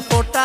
ফোটা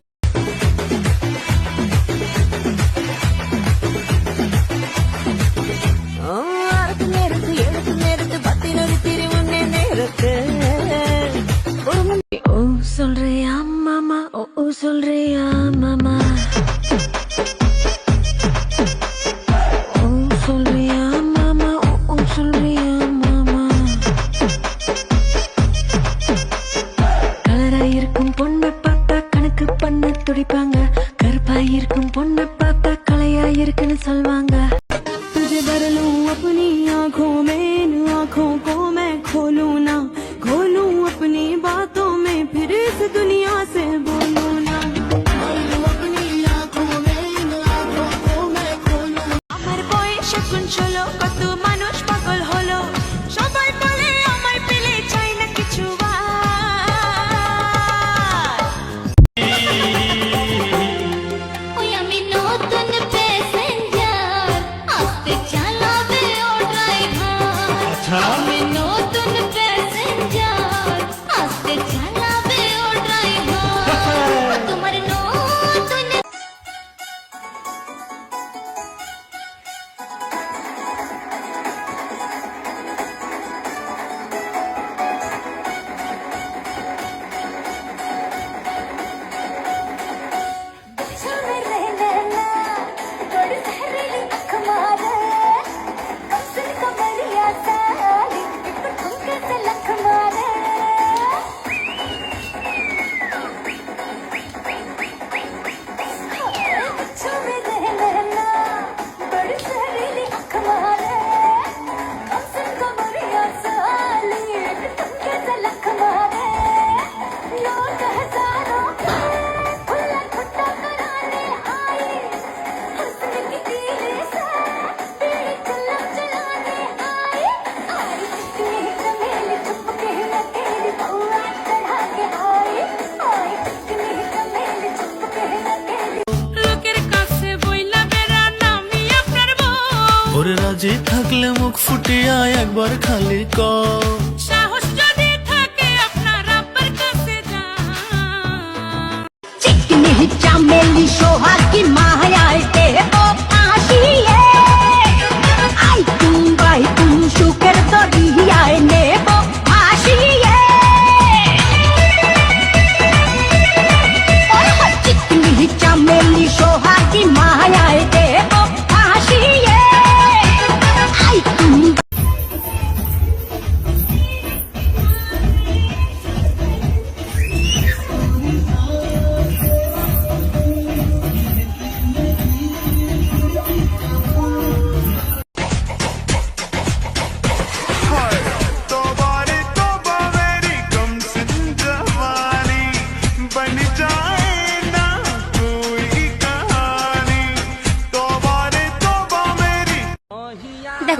একবার খালি কর।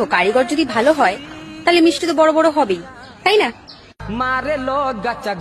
দেখো কারিগর যদি ভালো হয় তাহলে মিষ্টি তো বড় বড় হবেই তাই না? মারে লো গাচা